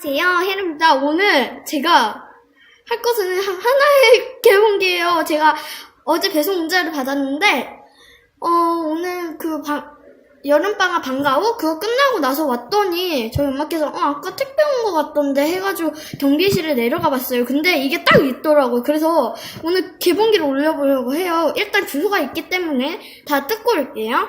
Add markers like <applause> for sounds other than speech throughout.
안녕하세요, 혜림입니다. 오늘 제가 할 것은 하- 하나의 <laughs> 개봉기예요. 제가 어제 배송 문자를 받았는데, 어, 오늘 그 방, 여름방학 방과 후 그거 끝나고 나서 왔더니 저희 엄마께서 어, 아까 택배 온 것 같던데 해가지고 경비실에 내려가 봤어요. 근데 이게 딱 있더라고요. 그래서 오늘 개봉기를 올려보려고 해요. 일단 주소가 있기 때문에 다 뜯고 올게요.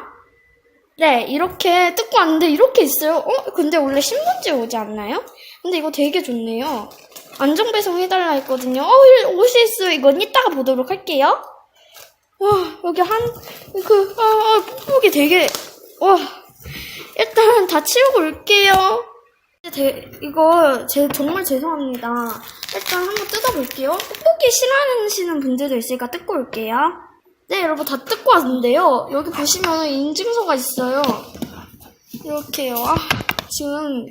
네, 이렇게 뜯고 왔는데 이렇게 있어요. 어? 근데 원래 신문지 오지 않나요? 근데 이거 되게 좋네요. 안정 배송 해달라 했거든요. 어, 일- 옷이 있어요. 이건 이따가 보도록 할게요. 와, 여기 한, 그, 아, 아, 뽁뽁이 되게, 와. 일단 다 치우고 올게요. 대- 이거 제 정말 죄송합니다. 일단 한번 뜯어볼게요. 뽁뽁이 싫어하시는 분들도 있으니까 뜯고 올게요. 네, 여러분 다 뜯고 왔는데요. 여기 보시면 인증서가 있어요. 이렇게요. 아, 지금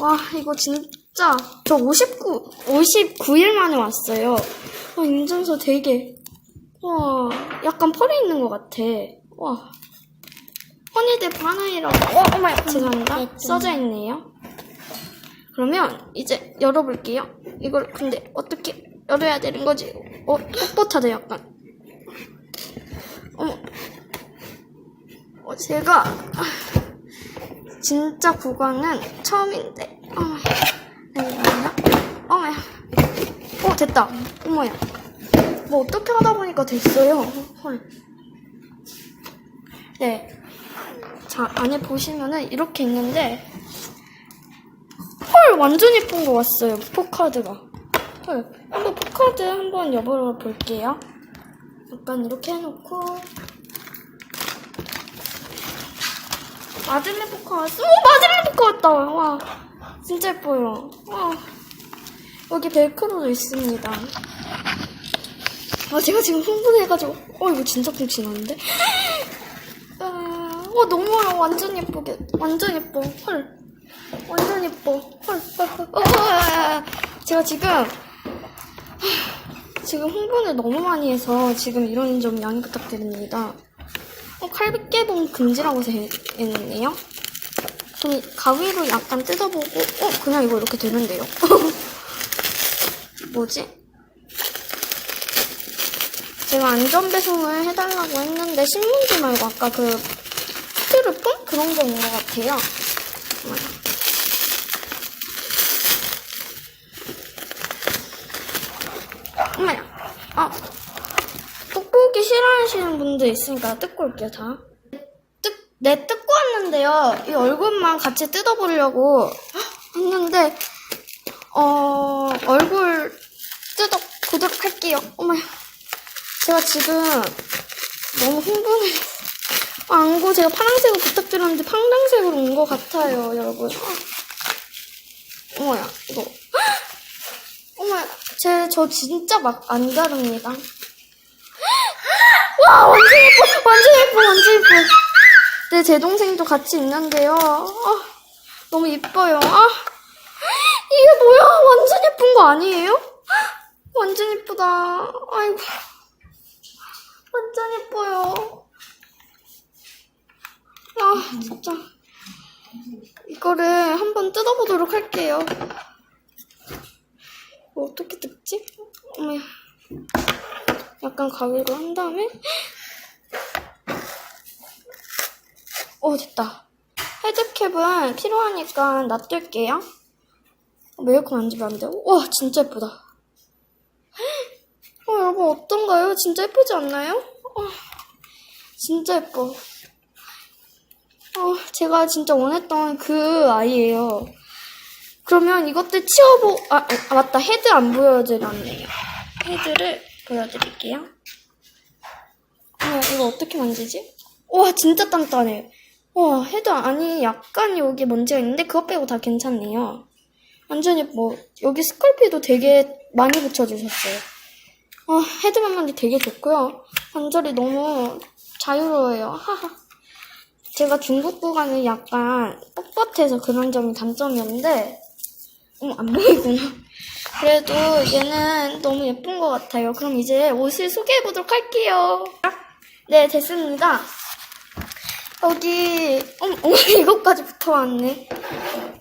와 이거 진짜 저 59, 59일 만에 왔어요. 와, 인증서 되게 와 약간 펄이 있는 것 같아. 와 허니들 바나이라고 어, 어머야 죄송합니다. 써져 있네요. 그러면 이제 열어볼게요. 이걸 근데 어떻게 열어야 되는 거지? 어 뻣뻣하다 약간. 어머. 어, 제가 아, 진짜 국어는 처음인데. 어머. 잠깐만요. 어머야. 어 됐다. 어머야. 뭐 어떻게 하다 보니까 됐어요. 헐. 네. 자 안에 보시면은 이렇게 있는데. 헐 완전 예쁜 거 왔어요. 포카드가. 헐. 한번 포카드 한번 열어 볼게요. 약간 이렇게 해놓고 마들렌 포카 왔어. 오 마들렌 포카 왔다. 와 진짜 예뻐요. 와 여기 벨크로도 있습니다. 아 제가 지금 흥분해가지고 어 이거 진짜 푹신한데. <gasps> 아, 와 너무 완전 예쁘게 완전 예뻐. 헐 완전 예뻐. 헐. 헐, 헐. 어, 아, 제가 지금 지금 흥분을 너무 많이 해서 지금 이런 점 양해 부탁드립니다. 어, 칼개봉 금지라고 해놨네요. 그럼 가위로 약간 뜯어보고, 어, 그냥 이거 이렇게 되는데요. <laughs> 뭐지? 제가 안전배송을 해달라고 했는데, 신문지 말고 아까 그, 스티로폼? 그런 거온것 같아요. 잠깐만요. 어머야. 아, 뽁뽁이 싫어하시는 분들 있으니까 뜯고 올게요, 다. 뜯, 네, 뜯고 왔는데요. 이 얼굴만 같이 뜯어보려고 했는데, 어, 얼굴 뜯어 보도록 할게요. 어머야. 제가 지금 너무 흥분해. 아, 안고 제가 파란색으로 부탁드렸는데 파란색으로 온 것 같아요, 여러분. 아. 어머야, 이거. 어머, 제, 저 진짜 막안 다릅니다. <gasps> 와, 완전 예뻐! 완전 예뻐! 완전 예뻐! 네, 제 동생도 같이 있는데요. 아, 너무 예뻐요. 아, <gasps> 이게 뭐야? 완전 예쁜 거 아니에요? <gasps> 완전 예쁘다. 아이고. 완전 예뻐요. 아, 진짜. 이거를 한번 뜯어보도록 할게요. 뭐 어떻게 뜯지? 어머야. 약간 가위로 한 다음에 오 됐다. 헤드캡은 필요하니까 놔둘게요. 어, 에어컨 만지면 안 돼요? 와 진짜 예쁘다. 어 여러분 어떤가요? 진짜 예쁘지 않나요? 어, 진짜 예뻐. 어 제가 진짜 원했던 그 아이예요. 그러면 이것들 치워보, 아, 아, 아, 맞다. 헤드 안 보여드렸네요. 헤드를 보여드릴게요. 어, 이거 어떻게 만지지? 와, 진짜 단단해. 와, 헤드 아니, 약간 여기 먼지가 있는데 그것 빼고 다 괜찮네요. 완전 예뻐. 여기 스컬피도 되게 많이 붙여주셨어요. 어, 헤드만 만지 되게 좋고요. 관절이 너무 자유로워요. 하하. 제가 중국 구간은 약간 뻣뻣해서 그런 점이 단점이었는데, 어머, 안 보이구나. <laughs> 그래도 얘는 너무 예쁜 것 같아요. 그럼 이제 옷을 소개해 보도록 할게요. 네, 됐습니다. 여기, 어머, 어머 <laughs> 이것까지 붙어왔네.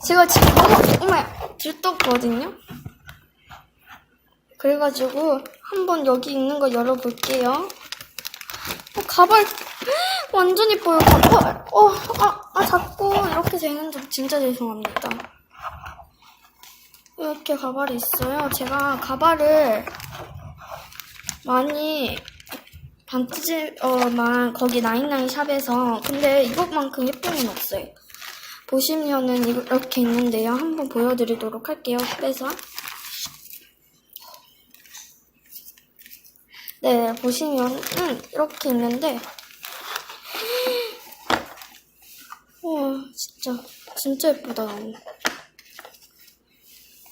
제가 지금, 어머, 어머야. 들떴거든요. 그래가지고 한번 여기 있는 거 열어볼게요. 어, 가발 <gasps> 완전 이뻐요. 가발. 어, 아, 아, 자꾸 이렇게 되는데 진짜 죄송합니다. 이렇게 가발이 있어요. 제가 가발을 많이 반트지어만 거기 나인나인 샵에서 근데 이것만큼 예쁜 건 없어요. 보시면은 이렇게 있는데요. 한번 보여드리도록 할게요. 빼서. 네, 보시면은 이렇게 있는데 <gasps> 와 진짜 진짜 예쁘다.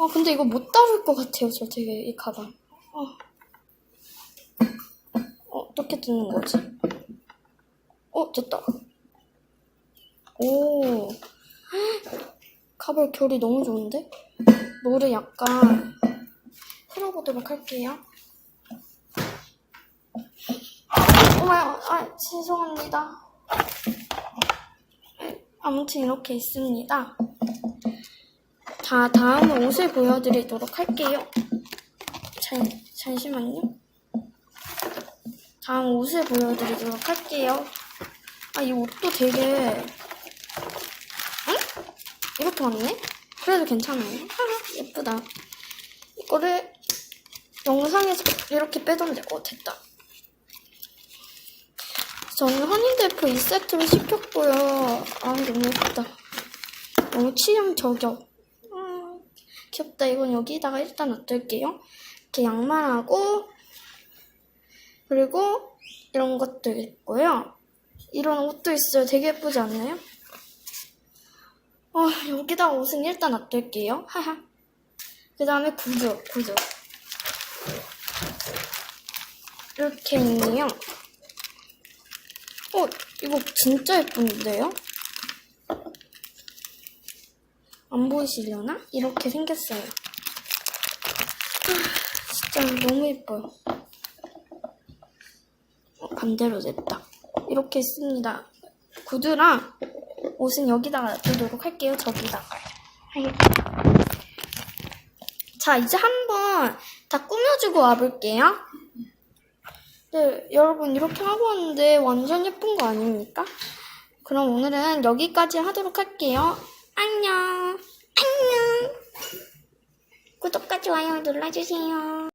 아 근데 이거 못 다룰 것 같아요. 저 되게 이 가방. 어. 어, 어떻게 뜯는 거지? 어 됐다. 오 가발 결이 너무 좋은데? 노를 약간 풀어보도록 할게요. 어머야, 아, 죄송합니다. 아무튼 이렇게 있습니다. 자, 다음은 옷을 보여드리도록 할게요. 잠, 잠시만요. 다음 옷을 보여드리도록 할게요. 아, 이 옷도 되게, 응? 이것도 왔네? 그래도 괜찮아요. 하하, 예쁘다. 이거를 영상에서 이렇게 빼던 데, 어, 됐다. 저는 허니데프 2세트를 시켰고요. 아, 너무 예쁘다. 너무 취향 저격. 음, 귀엽다. 이건 여기다가 일단 놔둘게요. 이렇게 양말하고, 그리고 이런 것도 있고요. 이런 옷도 있어요. 되게 예쁘지 않나요? 어, 여기다가 옷은 일단 놔둘게요. 하하. 그 다음에 구두, 구두. 이렇게 있네요. 어, 이거 진짜 예쁜데요? 안 보이시려나? 이렇게 생겼어요. 아, 진짜 너무 예뻐요. 어, 반대로 됐다. 이렇게 있습니다. 구두랑 옷은 여기다가 놔두도록 할게요. 저기다가. 자, 이제 한번 다 꾸며주고 와볼게요. 네, 여러분 이렇게 하고 왔는데 완전 예쁜 거 아닙니까? 그럼 오늘은 여기까지 하도록 할게요. 안녕. 안녕. 구독과 좋아요 눌러주세요.